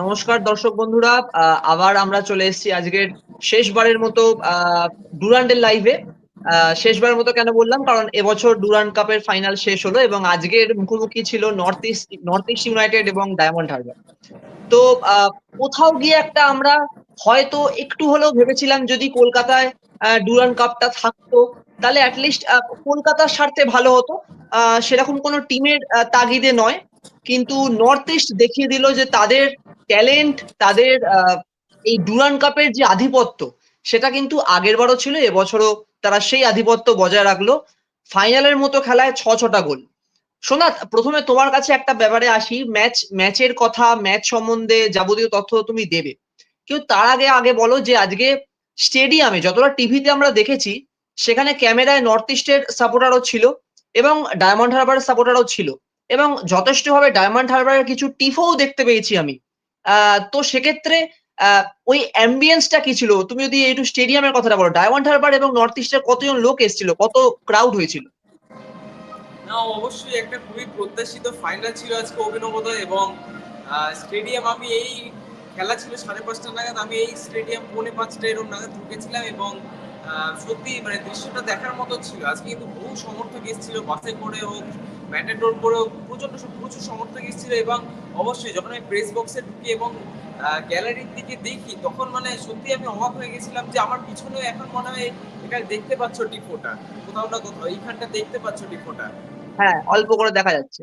নমস্কার দর্শক বন্ধুরা। আবার আমরা চলে এসেছি আজকের শেষবারের মতো ডুরান্ডের লাইভে শেষবারের মতো কেন বললাম? কারণ এবছর ডুরান্ড কাপের ফাইনাল শেষ হলো এবং আজকের মুখোমুখি ছিল North East North East United এবং ডায়মন্ড হারবার তো কোথাও গিয়ে একটা আমরা হয়তো একটু হলেও ভেবেছিলাম যদি কলকাতায় ডুরান্ড কাপটা থাকতো, তাহলে অ্যাটলিস্ট কলকাতার স্বার্থে ভালো হতো। সেরকম কোনো টিমের তাগিদে নয়। কিন্তু নর্থ ইস্ট দেখিয়ে দিল যে তাদের ট্যালেন্ট তাদের এই ডুরান কাপের যে আধিপত্য, সেটা কিন্তু আগের বারও ছিল, এবছরও তারা সেই আধিপত্য বজায় রাখল। ফাইনালের মতো খেলায় ছ ছটা গোল। সোনাথ প্রথমে তোমার কাছে একটা ব্যাপারে আসি। ম্যাচ, ম্যাচের কথা, ম্যাচ সম্বন্ধে যাবতীয় তথ্য তুমি দেবে। কিন্তু তার আগে আগে বলো যে আজকে স্টেডিয়ামে, যতটা টিভিতে আমরা দেখেছি, সেখানে ক্যামেরায় নর্থ ইস্টের সাপোর্টারও ছিল এবং ডায়মন্ড হারবারের সাপোর্টারও ছিল। এবং যথেষ্টভাবে ডায়মন্ড হারবারের কিছু টিফোও দেখতে পেয়েছি আমি। তো সেক্ষেত্রে ওই অ্যাম্বিয়েন্সটা কি ছিল? তুমি যদি একটু স্টেডিয়ামের কথাটা বলো। ডায়মন্ড হারবার এবং নর্থ ইস্টের কতজন লোক এসেছিল? কত ক্রাউড হয়েছিল? না, অবশ্যই একটা খুবই প্রত্যাশিত ফাইনাল ছিল আজকে অভিনবদয় এবং স্টেডিয়াম আমি এই খেলা ছিল সাড়ে পাঁচটা নাগাদ। আমি এই স্টেডিয়াম পৌনে পাঁচটা এরকম নাগাদ ঢুকেছিলাম এবং সত্যি মানে দৃশ্যটা দেখার মতো ছিল। আজকে কিন্তু বহু সমর্থক এসেছিল বাসে করে হোক ম্যান্ডেটোর করে হোক প্রচণ্ড প্রচুর সমর্থক এসেছিল এবং অবশ্যই যখন আমি প্রেস বক্সে ঢুকি এবং গ্যালারির দিকে দেখি তখন মানে সত্যি আমি অবাক হয়ে গেছিলাম যে আমার পিছনে এখন মনে হয় এখানে দেখতে পাচ্ছ টিফোটা কোথাও না কোথাও এইখানটা দেখতে পাচ্ছ টিফোটা হ্যাঁ অল্প করে দেখা যাচ্ছে।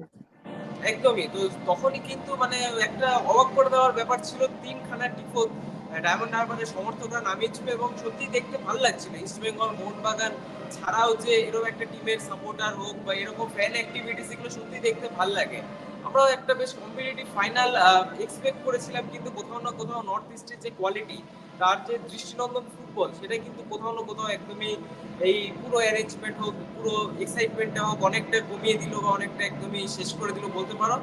একদমই তো তখনই কিন্তু মানে একটা অবাক করে দেওয়ার ব্যাপার ছিল তিনখানা টিফো ডায়মন্ড হারবারের সমর্থকরা নামিয়েছিল এবং সত্যি দেখতে ভালো লাগছিল। ইস্ট বেঙ্গল মোহনবাগান ছাড়াও যে এরকম একটা টিমের সাপোর্টার হোক বা এরকম ফ্যান অ্যাক্টিভিটিস এগুলো সত্যি দেখতে ভালো লাগে। আমরাও একটা বেশ কম্পিটিটিভ ফাইনাল এক্সপেক্ট করেছিলাম কিন্তু কোথাও না কোথাও নর্থ ইস্টের যে কোয়ালিটি তার যে দৃষ্টিনন্দন ফুটবল সেটা কিন্তু কোথাও না কোথাও একদমই এই পুরো অ্যারেঞ্জমেন্ট হোক, পুরো এক্সাইটমেন্টটা হোক অনেকটা কমিয়ে দিল বা অনেকটা একদমই শেষ করে দিল, বলতে পারো।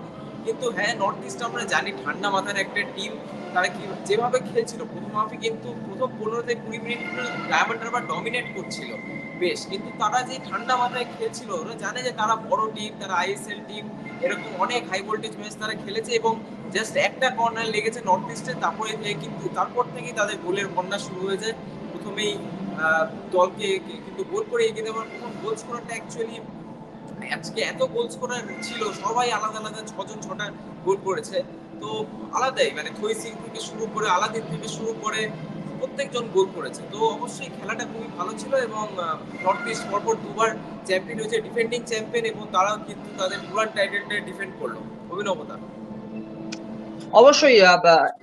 কিন্তু হ্যাঁ নর্থ ইস্ট আমরা জানি, ঠান্ডা মাথার একটা টিম তারা কি, যেভাবে খেলছিল, প্রথম হাফে কিন্তু প্রথম পনেরো থেকে কুড়ি মিনিট ডায়মন্ড ডমিনেট করছিল, বেশ। কিন্তু তারা যে ঠান্ডা মাথায় খেলছিল, ওরা জানে যে তারা বড় টিম তারা আইএসএল টিম এরকম অনেক হাই ভোল্টেজ ম্যাচ তারা খেলেছে এবং জাস্ট একটা কর্নার লেগেছে নর্থ ইস্টে তারপরে কিন্তু, তারপর থেকেই তাদের গোলের বন্যা শুরু হয়ে যায় প্রথমেই দলকে কিন্তু গোল করে এগিয়ে দেওয়ার, প্রথম গোল স্কোরারটা অ্যাকচুয়ালি আজকে এত গোল স্কোরার ছিল, সবাই আলাদা আলাদা ছজন, ছটা গোল করেছে। তো আলাদাই মানে থই সিং থেকে শুরু করে আলাদিন থেকে শুরু করে প্রত্যেকজন গোল করেছে। তো অবশ্যই খেলাটা খুবই ভালো ছিল এবং নর্থ ইস্ট পরপর দুবার চ্যাম্পিয়ন হয়েছে ডিফেন্ডিং চ্যাম্পিয়ন এবং তারাও কিন্তু তাদের দুবার টাইটেলটা ডিফেন্ড করল। অভিনবতা। অবশ্যই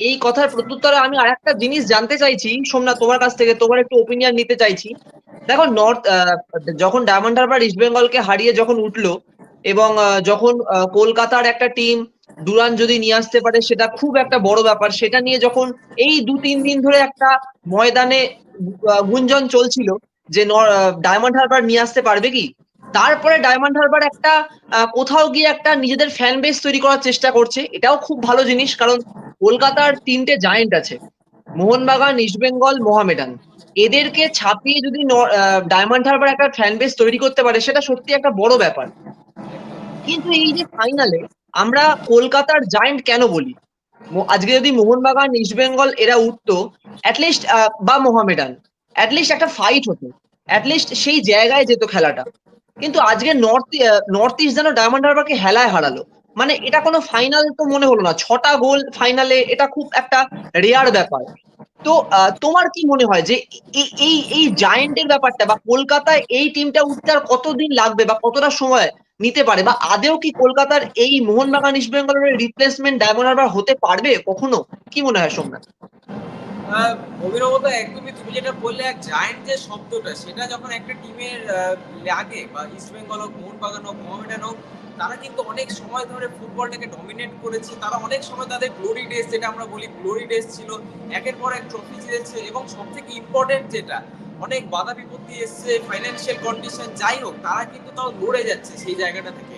এই কথার প্রত্যুত্তরে আমি আরেকটা জিনিস জানতে চাইছি। সোমনাথ, তোমার কাছ থেকে তোমার একটু ওপিনিয়ন নিতে চাইছি। দেখো নর্থ যখন ডায়মন্ড হারবার ইস্ট বেঙ্গলকে হারিয়ে যখন উঠল এবং যখন কলকাতার একটা টিম ডুরান যদি নিয়ে আসতে পারে, সেটা খুব একটা বড় ব্যাপার। সেটা নিয়ে যখন এই দু তিন দিন ধরে একটা ময়দানে গুঞ্জন চলছিল যে ডায়মন্ড হারবার নিয়ে আসতে পারবে কি? তারপরে ডায়মন্ড হারবার একটা কোথাও গিয়ে একটা নিজেদের ফ্যান বেস তৈরি করার চেষ্টা করছে। এটাও খুব ভালো জিনিস, কারণ কলকাতার তিনটে জায়েন্ট আছে। মোহনবাগান ইস্টবেঙ্গল মোহামেডান এদেরকে ছাপিয়ে যদি ডায়মন্ড হারবার একটা ফ্যান বেস তৈরি করতে পারে, সেটা সত্যি একটা বড় ব্যাপার। কিন্তু এই যে ফাইনালে আমরা কলকাতার জায়েন্ট কেন বলি? আজকে যদি মোহনবাগান ইস্টবেঙ্গল এরা উঠতো অ্যাটলিস্ট বা মোহামেডান অ্যাটলিস্ট একটা ফাইট হতো। অ্যাটলিস্ট সেই জায়গায় যেত খেলাটা। কিন্তু আজকে নর্থ নর্থ ইস্ট যেন ডায়মন্ড হারবারকে হেলায় হারালো। মানে এটা কোনো ফাইনাল তো মনে হলো না। ছটা গোল ফাইনালে এটা খুব একটা রেয়ার ব্যাপার। তো তোমার কি মনে হয় যে এই এই জায়েন্টের ব্যাপারটা বা কলকাতায় এই টিমটা উঠতে আর কতদিন লাগবে বা কতটা সময় নিতে পারে? বা আদেও কি কলকাতার এই মোহনবাগান ইস্ট বেঙ্গলের রিপ্লেসমেন্ট ডায়মন্ড হারবার হতে পারবে কখনো? কি মনে হয় সোমনাথ? অভিনবতা একদমই তুমি যেটা বললে, এক জায়ান্ট যে শব্দটা, সেটা যখন একটা টিমের লাগে, বা ইস্ট বেঙ্গল হোক, মোহনবাগান হোক মোহামেডান হোক তারা কিন্তু অনেক সময় ধরে ফুটবলটাকে ডমিনেট করেছে। তারা অনেক সময় তাদের গ্লোরি ডেজ যেটা আমরা বলি গ্লোরি ডেজ ছিল, একের পর এক ট্রফি জিতেছে এবং সব থেকে ইম্পর্টেন্ট যেটা, অনেক বাধা বিপত্তি এসছে ফাইন্যান্সিয়াল কন্ডিশন যাই হোক, তারা কিন্তু তাও লড়ে যাচ্ছে সেই জায়গাটা থেকে।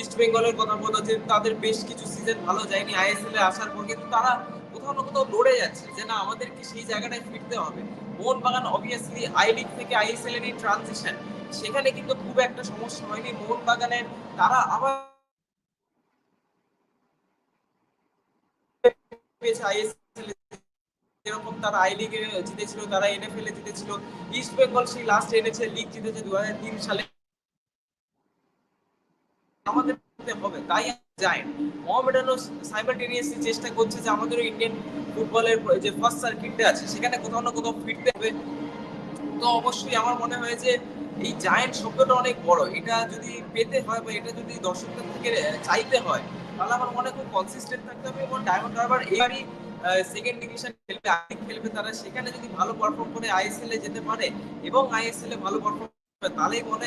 ইস্ট বেঙ্গলের কথা বলা যে তাদের বেশ কিছু সিজন ভালো যায়নি আইএসএল এ আসার পর কিন্তু তারা কোথাও না কোথাও লড়ে যাচ্ছে যে না, আমাদেরকে সেই জায়গাটায় ফিরতে হবে। মোহনবাগান অবভিয়াসলি আই লিগ থেকে আইএসএল এর এই ট্রানজিশন সেখানে কিন্তু খুব একটা সমস্যা হয়নি। মোহনবাগানের তারা আবার যেরকম তারা আই লিগে জিতেছিল, তারা এনএফএল এ জিতেছিল। ইস্ট বেঙ্গল সেই লাস্ট এনেছে লিগ জিতেছে দু সালে। আমাদের হবে, তাই যায় চেষ্টা করছে যে আমাদেরও ইন্ডিয়ান ফুটবলের যে ফার্স্ট সার্কিটটা আছে, সেখানে কোথাও না কোথাও ফিরতে হবে। তো অবশ্যই আমার মনে হয় যে এই জায়েন্ট শব্দটা অনেক বড়। এটা যদি পেতে হয় বা এটা যদি দর্শকদের থেকে চাইতে হয়, তাহলে আমার মনে খুব কনসিস্টেন্ট থাকতে হবে এবং ডায়মন্ড হারবার এবারই সেকেন্ড ডিভিশন খেলবে, আগে খেলবে তারা। সেখানে যদি ভালো পারফর্ম করে আইএসএল এ যেতে পারে এবং আইএসএল এ ভালো পারফর্ম করে, তাহলেই মনে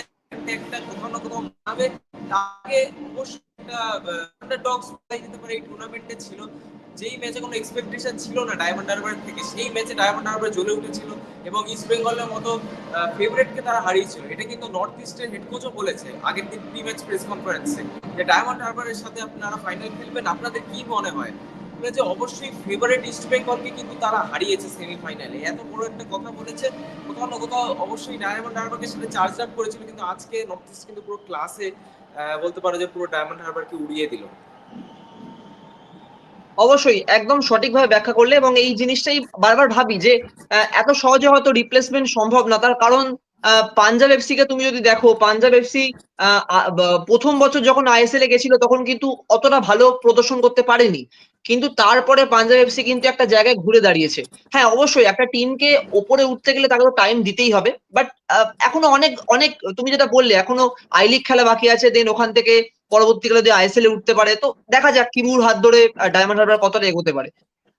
একটা কোথাও না কোথাও হবে আগে অবশ্যই একটা আন্ডারডগস যেতে পারে, এই টুর্নামেন্টে ছিল। যেই ম্যাচে কোনো এক্সপেকটেশন ছিল না ডায়মন্ড হারবার থেকে, সেই ম্যাচে ডায়মন্ড হারবার জ্বলে উঠেছিল এবং ইস্ট বেঙ্গলের মতো ফেভারিটকে তারা হারিয়েছিল। এটা কিন্তু নর্থ ইস্টের হেড কোচও বলেছে আগের দিন প্রি ম্যাচ প্রেস কনফারেন্সে যে ডায়মন্ড হারবারের সাথে আপনারা ফাইনাল খেলবেন। আপনাদের কি মনে হয়? যে অবশ্যই ফেভারিট ইস্ট বেঙ্গলকে কিন্তু তারা হারিয়েছে সেমিফাইনালে এত বড় একটা কথা বলেছে, কোথাও না কোথাও অবশ্যই ডায়মন্ড হারবারকে সাথে চার্জ আপ করেছিল, কিন্তু আজকে নর্থ ইস্ট কিন্তু পুরো ক্লাসে বলতে পারো যে পুরো ডায়মন্ড হারবারকে উড়িয়ে দিল। অবশ্যই একদম সঠিকভাবে ব্যাখ্যা করলে এবং এই জিনিসটাই বারবার ভাবি যে এত সহজে হয়তো রিপ্লেসমেন্ট সম্ভব না। তার কারণ পাঞ্জাব এফসি কে তুমি যদি দেখো, পাঞ্জাব এফসি প্রথম বছর যখন আইএসএল এ গেছিল তখন কিন্তু অতটা ভালো প্রদর্শন করতে পারেনি। কিন্তু তারপরে পাঞ্জাব এফসি কিন্তু একটা জায়গায় ঘুরে দাঁড়িয়েছে। হ্যাঁ অবশ্যই একটা টিমকে ওপরে উঠতে গেলে তাকে তো টাইম দিতেই হবে। বাট এখনও অনেক অনেক, তুমি যেটা বললে, এখনও আই লিগ খেলা বাকি আছে দেন ওখান থেকে পরবর্তীকালে যদি আইএসএল এ উঠতে পারে, তো দেখা যাক কিমুর হাত ধরে ডায়মন্ড হারবার কতটা এগোতে পারে।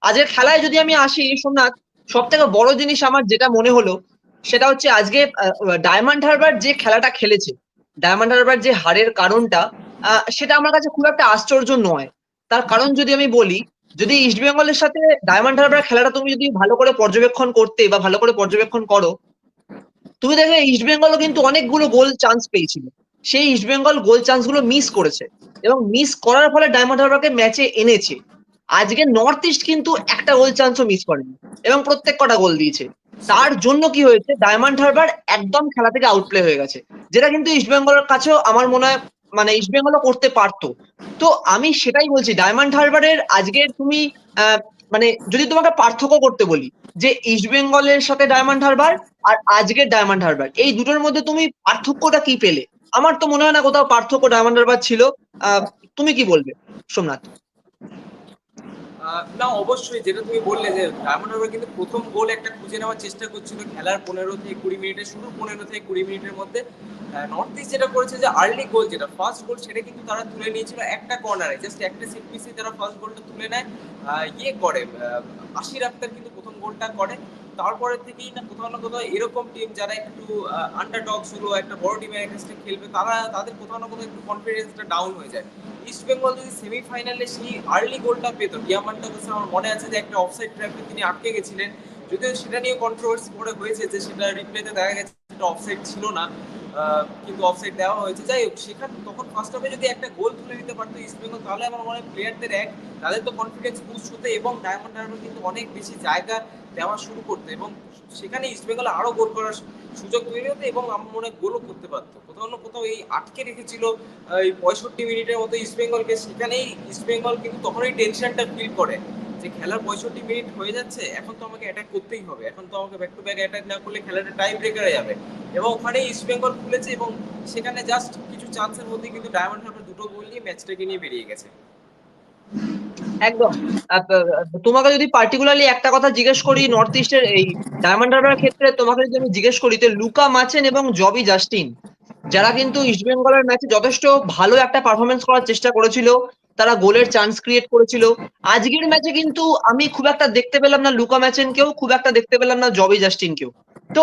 আজকের খেলায় যদি আমি আসি, সোমনাথ সব থেকে বড় জিনিস আমার যেটা মনে হলো, সেটা হচ্ছে আজকে ডায়মন্ড হারবার যে খেলাটা খেলেছে ডায়মন্ড হারবার যে হারের কারণটা সেটা আমার কাছে খুব একটা আশ্চর্য নয়। তার কারণ যদি আমি বলি, যদি ইস্ট বেঙ্গলের সাথে ডায়মন্ড হারবার খেলাটা তুমি যদি ভালো করে পর্যবেক্ষণ করতে বা ভালো করে পর্যবেক্ষণ করো, তুমি দেখবে ইস্ট বেঙ্গলও কিন্তু অনেকগুলো গোল চান্স পেয়েছিল। সেই ইস্ট বেঙ্গল গোল চান্সগুলো মিস করেছে। এবং মিস করার ফলে ডায়মন্ড হারবারকে ম্যাচে এনেছে। আজকে নর্থ ইস্ট কিন্তু একটা গোল চান্সও মিস করেনি। এবং প্রত্যেক কটা গোল দিয়েছে। তার জন্য কি হয়েছে? ডায়মন্ড হারবার একদম খেলা থেকে আউটপ্লে হয়ে গেছে। যেটা কিন্তু ইস্ট বেঙ্গলের কাছেও আমার মনে হয় মানে ইস্ট বেঙ্গলও করতে পারতো। তো আমি সেটাই বলছি ডায়মন্ড হারবারের আজকে তুমি মানে যদি তোমাকে পার্থক্য করতে বলি, যে ইস্ট বেঙ্গলের সাথে ডায়মন্ড হারবার আর আজকের ডায়মন্ড হারবার এই দুটোর মধ্যে তুমি পার্থক্যটা কি পেলে? আমার তো মনে হয় না কোথাও পার্থক্য ডায়মন্ড হারবার ছিল। তুমি কি বলবে, সোমনাথ? না, অবশ্যই, যেটা তুমি বললে যে ডায়মন্ড কিন্তু প্রথম গোল একটা খুঁজে নেওয়ার চেষ্টা করছিল খেলার পনেরো থেকে কুড়ি মিনিটে শুরু পনেরো থেকে কুড়ি মিনিটের মধ্যে। নর্থ ইস্ট যেটা করেছে যে আর্লি গোল যেটা ফার্স্ট গোল সেটা কিন্তু তারা তুলে নিয়েছিল একটা কর্নারে জাস্ট একটা সেট পিসে তারা ফার্স্ট গোলটা তুলে নেয়। ইয়ে করে আশির আক্তার কিন্তু প্রথম গোলটা করে। তারপরে থেকেই না কোথাও না কোথাও এরকম টিম যারা একটু আন্ডারডগ হলো, একটা বড় টিমের এগেনস্টে খেলবে, তারা, তাদের কোথাও না কোথাও একটু কনফিডেন্সটা ডাউন হয়ে যায়। ইস্ট বেঙ্গল যদি সেমিফাইনালে সেই আর্লি গোলটা পেত ডিয়ামান্টা তো আমার মনে আছে যে একটা অফসাইড ট্র্যাপে তিনি আটকে গেছিলেন। যদিও সেটা নিয়ে কন্ট্রোভার্সি পরে হয়েছে যে সেটা রিপ্লেতে দেখা গেছে সেটা অফসাইড ছিল না। কিন্তু অফসাইড দেওয়া হয়েছে। যাই হোক, সেখানে তখন ফার্স্ট হাফে যদি একটা গোল তুলে নিতে পারতো ইস্ট বেঙ্গল তাহলে আমার মনে হয় প্লেয়ারদের এক, তাদের তো কনফিডেন্স বুস্ট হতে এবং ডায়মন্ড হারবার কিন্তু অনেক বেশি জায়গা দেওয়া শুরু করতে এবং সেখানে ইস্ট বেঙ্গল আরও গোল করার সুযোগ তৈরি হতো এবং আমার মনে হয় গোলও করতে পারতো। কোথাও না কোথাও এই আটকে রেখেছিল, এই পঁয়ষট্টি মিনিটের মতো ইস্ট বেঙ্গলকে সেখানেই ইস্ট বেঙ্গল কিন্তু তখনই টেনশনটা ফিল করে। যে খেলার পঁয়ষট্টি মিনিট হয়ে যাচ্ছে, এখন তো আমাকে অ্যাটাক করতেই হবে। এখন তো আমাকে ব্যাক টু ব্যাক অ্যাটাক না করলে খেলাটা টাই ব্রেকারে যাবে। এবং ওখানে ইস্ট বেঙ্গল খুলেছে এবং সেখানে জাস্ট কিছু চান্সের মধ্যে কিন্তু ডায়মন্ড হারবার দুটো গোল নিয়ে ম্যাচটাকে নিয়ে বেরিয়ে গেছে। একদম। তোমাকে যদি পার্টিকুলারলি একটা কথা জিজ্ঞেস করি নর্থ ইস্টের এই ডায়মন্ড ক্ষেত্রে, তোমাকে যদি আমি জিজ্ঞেস করি তো লুকা মাচেন এবং জবি জাস্টিন, যারা কিন্তু ইস্ট বেঙ্গলের ম্যাচে যথেষ্ট ভালো একটা পারফরমেন্স করার চেষ্টা করেছিল তারা গোলের চান্স ক্রিয়েট করেছিল। আজকের ম্যাচে কিন্তু আমি খুব একটা দেখতে পেলাম না, লুকা ম্যাচেনকেও খুব একটা দেখতে পেলাম না, জবি জাস্টিনকেও। তো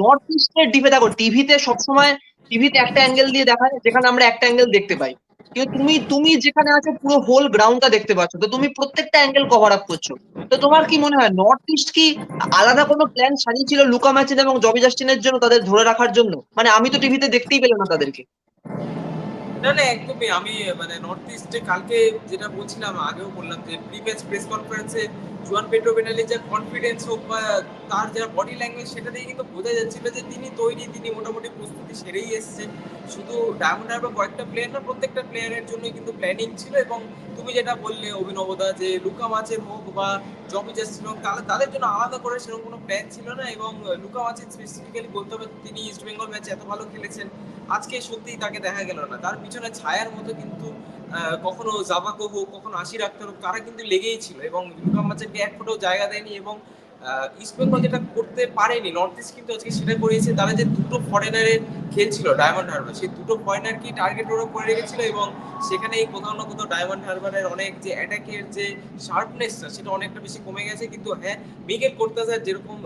নর্থ ইস্টের ডিফে দেখো টিভিতে সবসময় টিভিতে একটা অ্যাঙ্গেল দিয়ে দেখায়, যেখানে আমরা একটা অ্যাঙ্গেল দেখতে পাই। কিন্তু তুমি তুমি যেখানে আছো, পুরো হোল গ্রাউন্ডটা দেখতে পাচ্ছ। তো তুমি প্রত্যেকটা অ্যাঙ্গেল কভার আপ করছ। তো তোমার কি মনে হয় নর্থ ইস্ট কি আলাদা কোনো প্ল্যান সাজিয়েছিল লুকা ম্যাচেন এবং জবি জাস্টিনের জন্য, তাদের ধরে রাখার জন্য? মানে আমি তো টিভিতে দেখতেই পেলাম না তাদেরকে। না না, একদমই। আমি মানে নর্থ ইস্টে কালকে যেটা বলছিলাম, আগেও বললাম যে প্রি ম্যাচ প্রেস কনফারেন্সে জুয়ান পেট্রো বেনালির যে কনফিডেন্স হোক বা তার যা বডি ল্যাঙ্গুয়েজ সেটা দিয়ে কিন্তু বোঝা যাচ্ছিল যে তিনি তৈরি, তিনি মোটামুটি প্রস্তুতি সেরেই এসছে। শুধু ডায়মন্ড হারবার কয়েকটা প্লেয়ার না, প্রত্যেকটা প্লেয়ারের জন্য কিন্তু প্ল্যানিং ছিল এবং তুমি যেটা বললে, অভিনবদা, যে লুকা মাছের হোক বা জবি জাস্টিস হোক তাদের জন্য আলাদা করে সেরকম কোনো প্ল্যান ছিল না এবং লুকা মাছের স্পেসিফিক্যালি বলতে হবে, তিনি ইস্ট বেঙ্গল ম্যাচে এত ভালো খেলেছেন। আজকে সত্যিই তাকে দেখা গেল না। তার পিছনে ছায়ার মতো কিন্তু কখনো জাবাকো হোক কখনো আশি রাখতে হোক তারা কিন্তু লেগেই ছিল। এবং মাছেরকে এক ফোটাও জায়গা দেয়নি এবং ইস্ট বেঙ্গল যেটা করতে পারেনি নর্থ ইস্ট কিন্তু আজকে সেটা করিয়েছে তারা যে দুটো ফরেনারের খেলছিল ডায়মন্ড হারবার সেই দুটো ফরেনারকেই টার্গেট ওরা করে রেখেছিল এবং সেখানেই কোথাও না কোথাও ডায়মন্ড হারবারের অনেক যে অ্যাটাকের যে শার্পনেসটা সেটা অনেকটা বেশি কমে গেছে। কিন্তু হ্যাঁ মিগেল কোর্তাজার যেরকম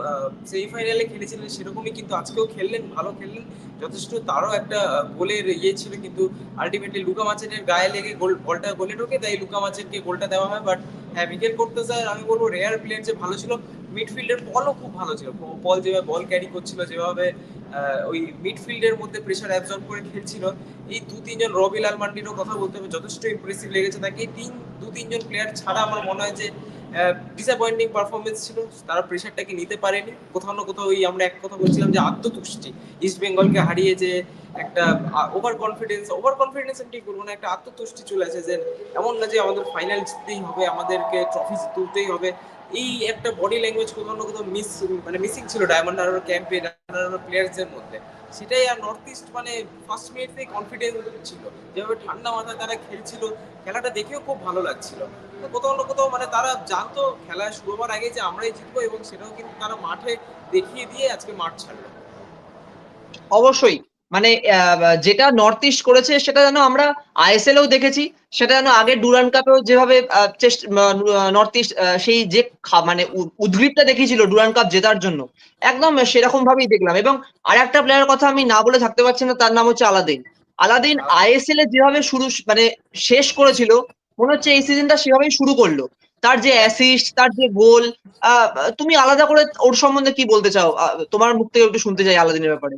সেমিফাইনালে খেলেছিলেন, সেরকমই কিন্তু আজকেও খেললেন, ভালো খেললেন। যথেষ্ট তারও একটা গোলের ইয়ে ছিল, কিন্তু আলটিমেটলি লুকা মাচেনের গায়ে লেগে গোল, বলটা গোলে ঢোকে, তাই লুকা মাচেনকে গোলটা দেওয়া হয়। বাট হ্যাঁ মিগেল কোর্তাজার আমি বলব রেয়ার প্লেয়ার যে ভালো ছিল মিডফিল্ডের বলও খুব ভালো ছিল। বল যেভাবে বল ক্যারি করছিল, যেভাবে ওই মিডফিল্ডের মধ্যে প্রেশার অ্যাবজর্ব করে খেলছিল, এই দু তিনজন রবি লাল মান্ডিরও কথা বলতে হবে যথেষ্ট ইম্প্রেসিভ লেগেছে। তাকে তিন, দু তিনজন প্লেয়ার ছাড়া আমার মনে হয় যে ডিসঅ্যাপয়েন্টিং পারফরমেন্স ছিল, তারা প্রেশারটাকে নিতে পারেনি। কোথাও না কোথাও ওই আমরা এক কথা বলছিলাম যে আত্মতুষ্টি। ইস্ট বেঙ্গলকে হারিয়ে যে একটা ওভার কনফিডেন্স ওভার কনফিডেন্স আমি ঠিক বলব না, একটা আত্মতুষ্টি চলে আসে যে এমন না যে আমাদের ফাইনাল জিততেই হবে, আমাদেরকে ট্রফি তুলতেই হবে। এই একটা বডি ল্যাঙ্গুয়েজ কোথাও না কোথাও মিস মানে মিসিং ছিল ডায়মন্ড হারবার ক্যাম্পে ডায়মন্ড হারবার প্লেয়ার্সদের মধ্যে। সেটাই আর নর্থ ইস্ট মানে ফার্স্ট মিনিট থেকে কনফিডেন্স ছিল। যেভাবে ঠান্ডা মাথায় তারা খেলছিল, খেলাটা দেখেও খুব ভালো লাগছিল। কোথাও না কোথাও মানে তারা জানতো, খেলা শুরু হওয়ার আগে যে আমরাই জিতবো এবং সেটাও কিন্তু তারা মাঠে দেখিয়ে দিয়ে আজকে মাঠ ছাড়লো। অবশ্যই। মানে যেটা নর্থ ইস্ট করেছে সেটা যেন আমরা আইএসএল এও দেখেছি, সেটা যেন আগে ডুরান কাপেও যেভাবে নর্থ ইস্ট সেই যে মানে উদ্গ্রীবটা দেখিয়েছিল ডুরান কাপ জেতার জন্য, একদম সেরকম ভাবেই দেখলাম। এবং আর একটা প্লেয়ারের কথা আমি না বলে থাকতে পারছি না, তার নাম হচ্ছে আলাদিন। আলাদিন আইএসএল এ যেভাবে শুরু মানে শেষ করেছিল, মনে হচ্ছে এই সিজনটা সেভাবেই শুরু করল। তার যে অ্যাসিস্ট তার যে গোল তুমি আলাদা করে ওর সম্বন্ধে কি বলতে চাও? তোমার মুখ থেকে একটু শুনতে চাই আলাদিনের ব্যাপারে।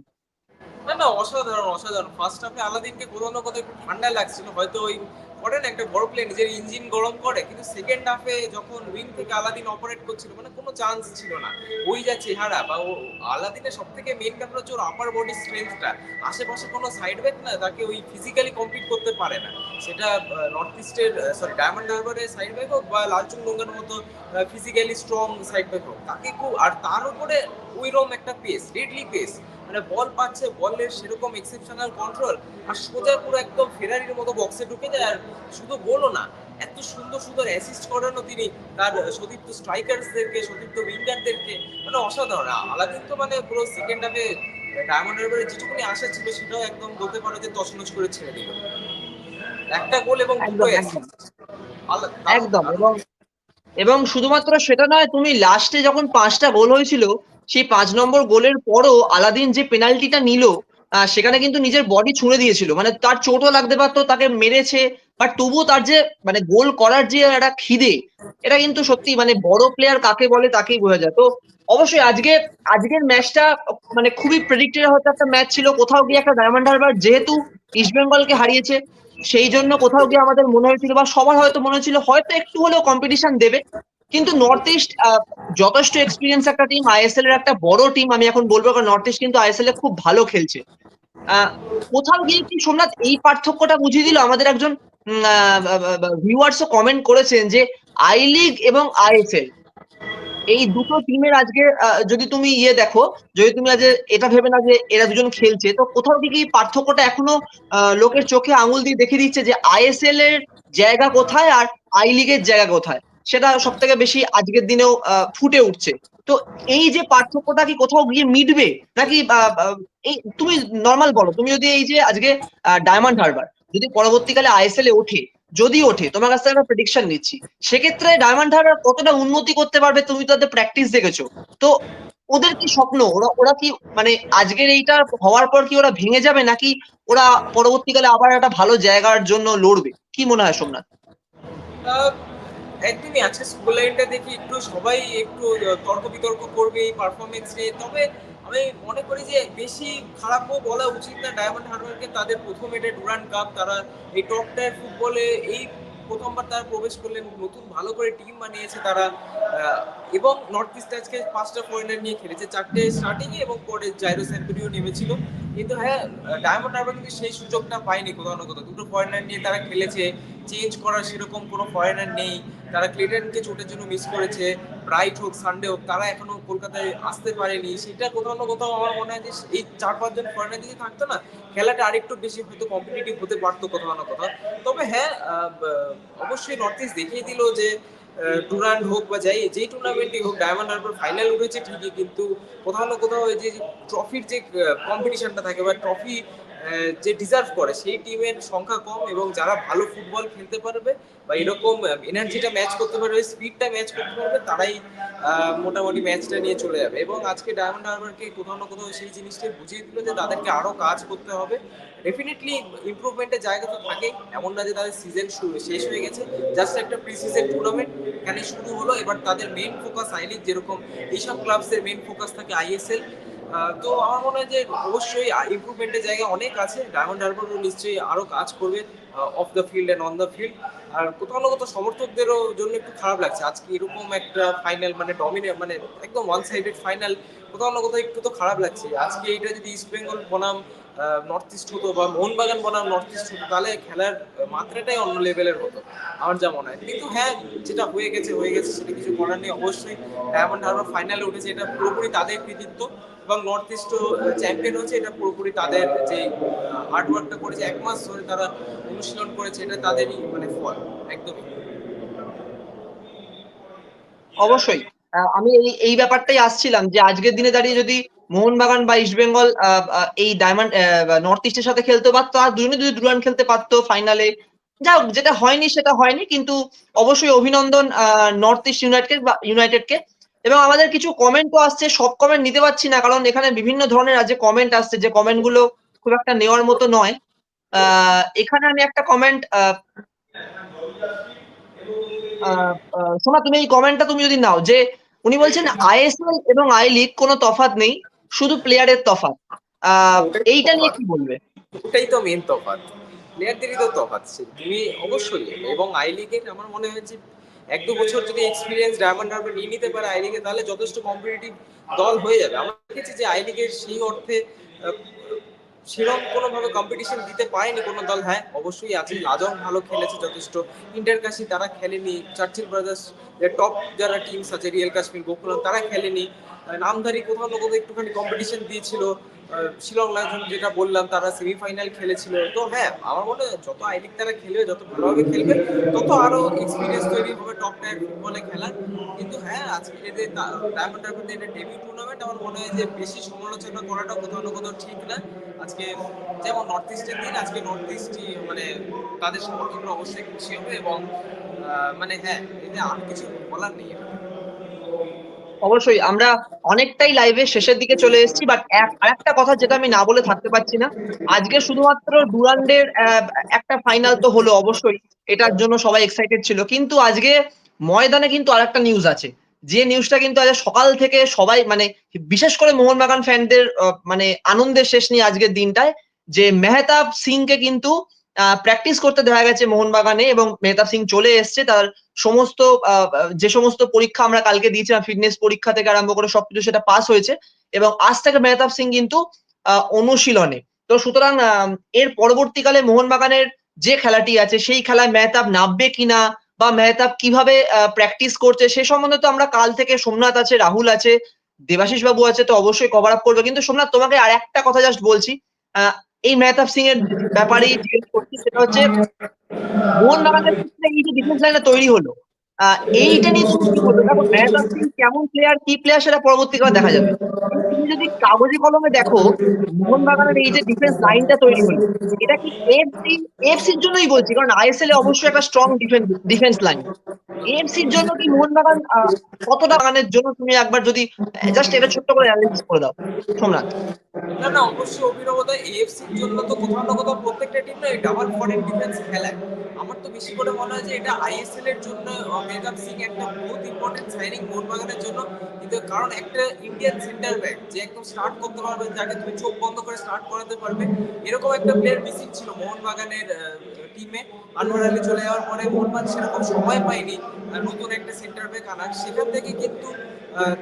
না না, অসাধারণ অসাধারণ। ফার্স্ট হাফে আলাদিনকে কোথাও না কোথাও ঠান্ডা লাগছিল। হয়তো ওই করে না, একটা বড় প্লেন নিজের ইঞ্জিন গরম করে, কিন্তু সেকেন্ড হাফে যখন উইং থেকে আলাদিন অপারেট করছিল মানে কোনো চান্স ছিল না। ওই যা চেহারা, বা ও, আলাদিনের সব থেকে মেন ব্যাপার হচ্ছে ওর আপার বডি স্ট্রেংথটা আশেপাশে কোনো সাইড ব্যাক না, তাকে ওই ফিজিক্যালি কম্পিট করতে পারে না। সেটা নর্থ ইস্টের সরি ডায়মন্ড হারবারের সাইড ব্যাক হোক, বা লালচুং লঙ্গার মতো ফিজিক্যালি স্ট্রং সাইড ব্যাক হোক, তাকে খুব আর তার উপরে ওইরকম একটা পেস ডেডলি পেস মানে বল পাচ্ছে বলের সেরকম এক্সেপশনাল কন্ট্রোল আর সোজা পুরো একদম ফেরারির মতো বক্সে ঢুকে যায় আর শুধু গোলও না এত সুন্দর সুন্দর অ্যাসিস্ট করানো তিনি তার সতীর্থ স্ট্রাইকার্সদেরকে সতীর্থ উইঙ্গারদেরকে মানে অসাধারণ। আলাদিন তো মানে পুরো সেকেন্ড হাফে ডায়মন্ড হারবারে যেটুকুনি আশা ছিল সেটাও একদম বলতে পারো যে তছনছ করে ছেড়ে দিল। একটা গোল এবং দুটো। আলা- একদম। এবং এবং শুধুমাত্র সেটা নয় তুমি লাস্টে যখন পাঁচটা গোল হয়েছিল সেই পাঁচ নম্বর গোলের পরও আলাদিন যে পেনাল্টিটা নিল সেখানে কিন্তু নিজের বডি ছুঁড়ে দিয়েছিল। মানে তার চোটও লাগতে পারতো, তাকে মেরেছে বাট তবুও তার যে মানে গোল করার যে একটা খিদে, এটা কিন্তু সত্যি মানে বড় প্লেয়ার কাকে বলে তাকেই বোঝা যায়। তো অবশ্যই আজকে, আজকের ম্যাচটা মানে খুবই প্রেডিক্টেড হয়তো একটা ম্যাচ ছিল। কোথাও গিয়ে একটা ডায়মন্ড হারবার যেহেতু ইস্ট বেঙ্গলকে হারিয়েছে, সেই জন্য কোথাও গিয়ে আমাদের মনে হয়েছিল বা সবার হয়তো মনে হয়েছিল, হয়তো একটু হলেও কম্পিটিশন দেবে। কিন্তু নর্থ ইস্ট যথেষ্ট এক্সপিরিয়েন্স একটা টিম আইএসএল এর একটা বড় টিম আমি এখন বলব, কারণ নর্থ ইস্ট কিন্তু আইএসএল এ খুব ভালো খেলছে। কোথাও গিয়ে কি সোমনাথ এই পার্থক্যটা বুঝিয়ে দিল? আমাদের একজন ভিউয়ার্সও কমেন্ট করেছেন যে আই লিগ এবং আইএসএল এই দুটো টিমের আজকে যদি তুমি ইয়ে দেখো, যদি তুমি আজ এটা ভেবে না যে এরা দুজন খেলছে, তো কোথাও কি কি পার্থক্যটা এখনও লোকের চোখে আঙুল দিয়ে দেখে দিচ্ছে যে আইএসএল এর জায়গা কোথায় আর আই লিগের জায়গা কোথায়? সেটা সব থেকে বেশি আজকের দিনেও ফুটে উঠছে। তো এই যে পার্থক্যটা কি কোথাও গিয়ে মিটবে? নাকি এই তুমি নর্মাল বলো, তুমি যদি এই যে আজকে ডায়মন্ড হারবার, যদি পরবর্তীকালে আইএসএল এ ওঠে, যদি ওঠে, তোমার কাছ থেকে একটা প্রেডিকশন নিচ্ছি, সেক্ষেত্রে ডায়মন্ড হারবার কতটা উন্নতি করতে পারবে তুমি তাদের প্র্যাকটিস দেখেছ? তো ওদের কি স্বপ্ন? ওরা ওরা কি মানে আজকের এইটা হওয়ার পর কি ওরা ভেঙে যাবে, নাকি ওরা পরবর্তীকালে আবার একটা ভালো জায়গার জন্য লড়বে? কি মনে হয় সোমনাথ? একদমই আজকে স্কুল লাইনটা দেখি একটু সবাই একটু তর্ক বিতর্ক করবে এই পারফরমেন্স নিয়ে। তবে আমি মনে করি যে বেশি খারাপও বলা উচিত না। ডায়মন্ড হারবারকে তাদের প্রথম এটা ডুরান্ড কাপ তারা এই টপ টায়ার ফুটবলে এই প্রথমবার তারা প্রবেশ করলেন, নতুন ভালো করে টিম বানিয়েছে তারা এবং নর্থ ইস্ট আজকে পাঁচটা ফরেনার নিয়ে খেলেছে। চারটে স্টার্টিং এবং পরে জাইরো সেঞ্চুরিও নেমেছিল। কিন্তু হ্যাঁ ডায়মন্ড হারবার কিন্তু সেই সুযোগটা পায়নি কোথাও না কোথাও। দুটো ফরেনার নিয়ে তারা খেলেছে চেঞ্জ করার সেরকম কোনো ফরেনার নেই। তারা ক্লিটনকে চোটের জন্য মিস করেছে ব্রাইট হোক সানডে হোক, তারা এখনও কলকাতায় আসতে পারেনি। সেটা কোথাও না কোথাও আমার মনে হয় যে এই চার পাঁচজন ফরেনার যদি থাকতো না খেলাটা আরেকটু বেশি হয়তো কম্পিটিটিভ হতে পারতো কোথাও না কোথাও। তবে হ্যাঁ অবশ্যই নর্থ ইস্ট দেখিয়ে দিল যে টুর্নামেন্ট হোক বা যাই, যেই টুর্নামেন্টই হোক ডায়মন্ড হারবার ফাইনাল উঠেছে ঠিকই, কিন্তু কোথাও না কোথাও যে ট্রফির যে কম্পিটিশনটা থাকে বা ট্রফি যে ডিজার্ভ করে, সেই টিমের সংখ্যা কম এবং যারা ভালো ফুটবল খেলতে পারবে বা এরকম এনার্জিটা ম্যাচ করতে পারবে স্পিডটা ম্যাচ করতে পারবে, তারাই মোটামুটি ম্যাচটা নিয়ে চলে যাবে। এবং আজকে ডায়মন্ড হারবারকে কোথাও না কোথাও সেই জিনিসটাই বুঝিয়ে দিল যে তাদেরকে আরও কাজ করতে হবে। ডেফিনেটলি ইমপ্রুভমেন্টের জায়গা তো থাকেই, এমন না যে তাদের সিজন শেষ হয়ে গেছে জাস্ট একটা প্রি সিজন টুর্নামেন্ট এখানে শুরু হলো। এবার তাদের মেন ফোকাস আই লিগ যেরকম, এইসব ক্লাবসের মেন ফোকাস থাকে আইএসএল তো আমার মনে হয় যে অবশ্যই ইমপ্রুভমেন্টের জায়গা অনেক আছে। ডায়মন্ড হারবার নিশ্চয়ই আরও কাজ করবে off the field and on the field আর কোথাও না কোথাও সমর্থকদেরও জন্য একটু খারাপ লাগছে। আজকে এরকম একটা ফাইনাল মানে ডমিনে মানে একদম ওয়ান সাইডেড ফাইনাল কোথাও না কোথাও একটু তো খারাপ লাগছে। আজকে এইটা যদি ইস্ট বেঙ্গল বনাম নর্থ ইস্ট হতো বা মোহনবাগান বনাম নর্থ ইস্ট হতো, তাহলে খেলার মাত্রাটাই অন্য লেভেলের হতো, আমার যা মনে হয়। কিন্তু হ্যাঁ যেটা হয়ে গেছে হয়ে গেছে, সেটা কিছু করার নেই, অবশ্যই। ডায়মন্ড হারবার ফাইনালে উঠেছে, এটা পুরোপুরি তাদের কৃতিত্ব এবং নর্থ ইস্টও চ্যাম্পিয়ন হচ্ছে এটা পুরোপুরি তাদের যে হার্ডওয়ার্কটা করেছে, এক মাস ধরে তারা অনুশীলন করেছে, এটা তাদেরই মানে ফল, একদমই। অবশ্যই। আমি এই এই ব্যাপারটাই আসছিলাম যে আজকের দিনে দাঁড়িয়ে যদি মোহনবাগান বা ইস্ট বেঙ্গল এই ডায়মন্ড নর্থ ইস্টের সাথে খেলতে পারতো আর দুজনে যদি দুরান খেলতে পারতো ফাইনালে যা যেটা হয়নি সেটা হয়নি কিন্তু অবশ্যই অভিনন্দন নর্থ ইস্ট ইউনাইটেড বা ইউনাইটেডকে এবং আমাদের কিছু কমেন্টও আসছে সব কমেন্ট নিতে পারছি না কারণ এখানে বিভিন্ন ধরনের আজকে কমেন্ট আসছে যে কমেন্টগুলো খুব একটা নেওয়ার মতো নয়। আহ, এখানে আমি একটা কমেন্ট শোনা তুমি এই কমেন্টটা তুমি যদি নাও যে উনি বলছেন আইএসএল এবং আই লিগ কোনো তফাৎ নেই। শুধু প্লেয়ারের তফাত এইটা নিয়ে কি বলবে? ওটাই তো মেন তফাত প্লেয়ারদেরই তো তফাত তুমি অবশ্যই। এবং আই লিগের আমার মনে হয়েছে এক দু বছর যদি এক্সপিরিয়েন্স ডায়মন্ড হারবার নিয়ে নিতে পারে আই লিগে তাহলে যথেষ্ট কম্পিটিটিভ দল হয়ে যাবে। আমার দেখেছি যে আই লিগের সেই অর্থে সেরকম কোনোভাবে কম্পিটিশন দিতে পারেনি কোনো দল। হ্যাঁ অবশ্যই আছে লাজং ভালো খেলেছে যথেষ্ট। ইন্টার কাশি তারা খেলেনি, চার্চিল ব্রাদার্স টপ যারা টিমস আছে, রিয়েল কাশ্মীর, গোকুলাম, তারা খেলেনি। নামধারী কোথাও না কোথাও একটুখানি কম্পিটিশন দিয়েছিল। শিলং লাজন যেটা বললাম, তারা সেমিফাইনাল খেলেছিল। তো হ্যাঁ আমার মনে হয় যত আই লিগ তারা খেলবে, যত ভালোভাবে খেলবে, তত আরও এক্সপিরিয়েন্স তৈরি হবে টপ টায়ার ফুটবলে খেলার। কিন্তু হ্যাঁ আজকে এদের ডায়মন্ড হারবার এটা ডেবিউ টুর্নামেন্ট আমার মনে হয় যে বেশি সমালোচনা করাটা কোথাও না কোথাও ঠিক না। আজকে যেমন নর্থ ইস্টের দিন, আজকে নর্থ ইস্টই মানে তাদের সমর্থকরা অবশ্যই খুশি হবে এবং মানে হ্যাঁ এতে আর কিছু বলার নেই। অবশ্যই আমরা অনেকটাই লাইভে শেষের দিকে চলে এসেছি বাট আরেকটা কথা যেটা আমি না বলে থাকতে পারছি না, আজকে শুধুমাত্র ডুরান্ডের একটা ফাইনাল তো হলো অবশ্যই, এটার জন্য সবাই এক্সাইটেড ছিল, কিন্তু আজকে ময়দানে কিন্তু আরেকটা নিউজ আছে, যে নিউজটা কিন্তু আজ সকাল থেকে সবাই মানে বিশেষ করে মোহনবাগান ফ্যানদের মানে আনন্দের শেষ নিয়ে আজকের দিনটায়, যে মেহতাব সিংকে কিন্তু প্র্যাকটিস করতে দেখা গেছে মোহনবাগানে এবং মেহতাব সিং চলে এসছে। তার সমস্ত যে সমস্ত পরীক্ষা আমরা কালকে দিয়েছিলাম ফিটনেস পরীক্ষা থেকে আরম্ভ করে সবকিছু সেটা পাস হয়েছে এবং আজ থেকে মেহতাব সিং কিন্তু অনুশীলনে। তো সুতরাং এর পরবর্তীকালে মোহনবাগানের যে খেলাটি আছে, সেই খেলায় মেহতাব নামবে কিনা বা মেহতাব কীভাবে প্র্যাকটিস করছে, সে সম্বন্ধে তো আমরা কাল থেকে সোমনাথ আছে, রাহুল আছে দেবাশিস বাবু আছে, তো অবশ্যই কভার আপ করবে। কিন্তু সোমনাথ, তোমাকে আর একটা কথা জাস্ট বলছি এই মেহতাব সিং এর ব্যাপারে সেটা হচ্ছে মোহনবাগানের ক্ষেত্রে এই যে ডিফেন্স লাইনটা তৈরি হলো এইটা নিয়ে বলবে দেখো মেহতাব সিং কেমন প্লেয়ার কি প্লেয়ার সেটা পরবর্তীকালে দেখা যাবে। তুমি যদি কাগজে কলমে দেখো মোহনবাগানের এই যে ডিফেন্স লাইনটা তৈরি হলো এটা কি এফসি এফসির জন্যই বলছি কারণ আইএসএল এ অবশ্যই একটা স্ট্রং ডিফেন্স ডিফেন্স লাইন এফসির জন্য কি মোহনবাগান আহ, কতটা গানের জন্য তুমি একবার যদি জাস্ট এটা ছোট্ট করে অ্যানালিসিস করে দাও। সোমনাথ। না না, অবশ্যই অভিনবতা এএফসির জন্য তো কোথাও না কোথাও প্রত্যেকটা টিম না ডাবল ফরেন ডিফেন্স খেলায়। আমার তো বেশি করে মনে হয় যে এটা আইএসএল এর জন্য মেঘাব সিং একটা বহুত ইম্পর্টেন্ট সাইনিং মোহনবাগানের জন্য। কিন্তু কারণ একটা ইন্ডিয়ান সেন্টার ব্যাক যে একদম স্টার্ট করতে পারবে, যাকে তুমি চোখ বন্ধ করে স্টার্ট করাতে পারবে, এরকম একটা প্লেয়ার মিসিং ছিল মোহনবাগানের টিমে আনোয়ার আলী চলে যাওয়ার পরে মোহনবাগান সেরকম সময় পায়নি নতুন একটা সেন্টার ব্যাক আনার সেখান থেকে কিন্তু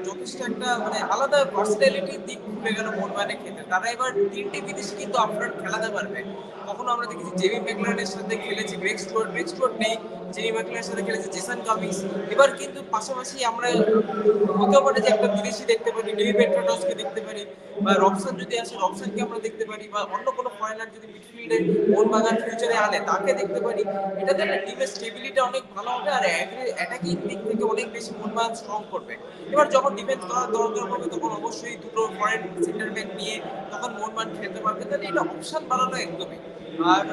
যথেষ্ট একটা মানে আলাদা পার্সোনালিটির দিক খুলে গেল মোহনবাগানের ক্ষেত্রে। তারা এবার তিনটে বিদেশি কিন্তু আপফ্রন্ট খেলাতে পারবে। কখনো আমরা দেখেছি জেমি ম্যাকলারের সাথে খেলেছি গ্রেক স্টুয়ার্ট গ্রেক স্টুয়ার্ট নেই, জেমি ম্যাকলারের সাথে খেলেছে জেসন কামিংস এবার কিন্তু পাশাপাশি আমরা হতেও পারে যে একটা বিদেশি দেখতে পারি ডেভি পেট্রাটসকে দেখতে পারি, বা রবসান যদি আসে রবসানকে আমরা দেখতে পারি, বা অন্য কোনো ফরেনার যদি মিডফিল্ডে মোহনবাগান ফিউচারে আনে, তাকে দেখতে পারি। এটাতে একটা টিমের স্টেবিলিটি অনেক ভালো হবে, আর অ্যাটাকিং দিক থেকে অনেক বেশি মোহনবাগান স্ট্রং করবে। এবার যখন ডিফেন্স করার দরকার হবে, তখন অবশ্যই দুটো ফরেন সেন্টার ব্যাক নিয়ে তখন মোহনবাগান খেলতে পারবে। তাহলে এটা অপশন বানানো একদমই। আর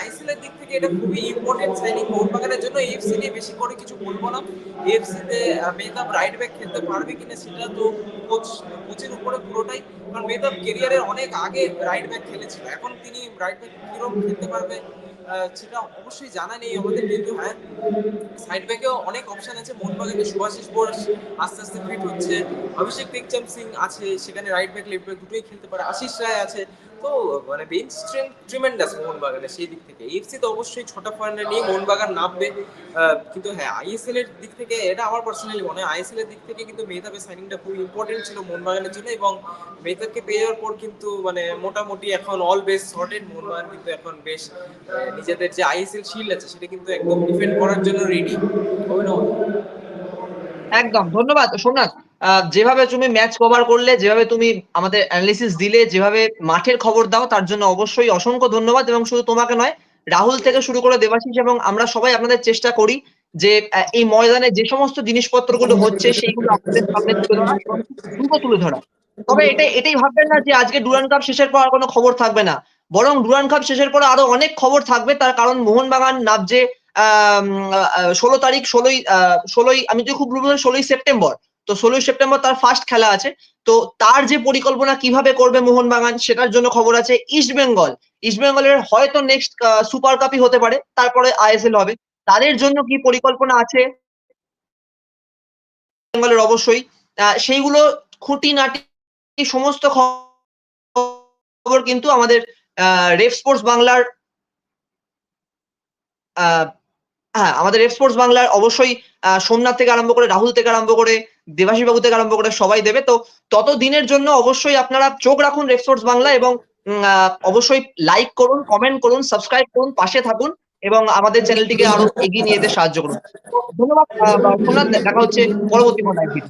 আইসিএল এর দিক থেকে এটা খুবই ইম্পর্টেন্ট সাইনিং মোহনবাগানের জন্য। এফসি নিয়ে বেশি করে কিছু বলব না। এফসি তে মেহতাব রাইট ব্যাক খেলতে পারবে কিনা সেটা তো কোচ কোচের উপরে পুরোটাই। কারণ মেহতাব কেরিয়ারের অনেক আগে রাইট ব্যাক খেলেছিল। এখন তিনি রাইট ব্যাক কীরকম খেলতে পারবে? সেটা অবশ্যই জানা নেই আমাদের কিন্তু হ্যাঁ সাইড ব্যাকেও অনেক অপশন আছে। মোহনবাগানে সুভাশিস বোস আস্তে আস্তে ফিট হচ্ছে। অভিষেক টেকচাম সিং আছে, সেখানে রাইট ব্যাক লেফট ব্যাক দুটোই খেলতে পারে। আশিস রায় আছে তো মানে বেঞ্চ স্ট্রেংথ ট্রিমেন্ডাস মোহনবাগানে সেই দিক থেকে। এফসি তো অবশ্যই ছোট ফরেনার নিয়ে মোহনবাগান নামবে। কিন্তু হ্যাঁ আইএসএল এর দিক থেকে এটা আমার পার্সোনালি মনে হয় আইএসএল এর দিক থেকে কিন্তু মেহতাবের সাইনিংটা খুব ইম্পর্টেন্ট ছিল মোহনবাগানের জন্য এবং মেহতাবকে পেয়ে যাওয়ার পর কিন্তু মানে মোটামুটি এখন অল বেস সর্টেড মোহনবাগান কিন্তু এখন বেশ নিজেদের যে আইএসএল শিল্ড আছে সেটা কিন্তু একদম ডিফেন্ড করার জন্য রেডি অভিনব। একদম, ধন্যবাদ। সোমনাথ যেভাবে তুমি ম্যাচ কভার করলে, যেভাবে তুমি আমাদের অ্যানালিসিস দিলে, যেভাবে মাঠের খবর দাও, তার জন্য অবশ্যই অসংখ্য ধন্যবাদ এবং শুধু তোমাকে নয়, রাহুল থেকে শুরু করে দেবাশিস এবং আমরা সবাই আপনাদের চেষ্টা করি যে এই ময়দানে যে সমস্ত জিনিসপত্রগুলো হচ্ছে সেইগুলো আপনাদের সামনে তুলে ধরা তুলে ধরা। তবে এটা, এটাই ভাববেন না যে আজকে ডুরান কাপ শেষের পর আর কোনো খবর থাকবে না। বরং ডুরান কাপ শেষের পর আরও অনেক খবর থাকবে, তার কারণ মোহনবাগান নাবজে ষোলো তারিখ, ষোলোই, আহ, ষোলোই, আমি যদি খুব ষোলোই সেপ্টেম্বর। তো ষোলোই সেপ্টেম্বর তার ফার্স্ট খেলা আছে। তো তার যে পরিকল্পনা কীভাবে করবে মোহনবাগান সেটার জন্য খবর আছে ইস্ট বেঙ্গল ইস্ট বেঙ্গলের হয়তো নেক্সট সুপার কাপই হতে পারে, তারপরে আইএসএল হবে। তাদের জন্য কি পরিকল্পনা আছে? বেঙ্গলের অবশ্যই। সেইগুলো খুঁটিনাটি সমস্ত খবর কিন্তু আমাদের রেফ স্পোর্টস বাংলার হ্যাঁ আমাদের রেফ স্পোর্টস বাংলার অবশ্যই সোমনাথ থেকে আরম্ভ করে, রাহুল থেকে আরম্ভ করে দেবাশী বাবু থেকে আরম্ভ করে সবাই দেবে। তো তত দিনের জন্য অবশ্যই আপনারা চোখ রাখুন রেফ স্পোর্টস বাংলা এবং অবশ্যই লাইক করুন কমেন্ট করুন সাবস্ক্রাইব করুন, পাশে থাকুন এবং আমাদের চ্যানেলটিকে আরও এগিয়ে নিয়ে যেতে সাহায্য করুন। ধন্যবাদ দেখা হচ্ছে পরবর্তী কোনো ভিডিও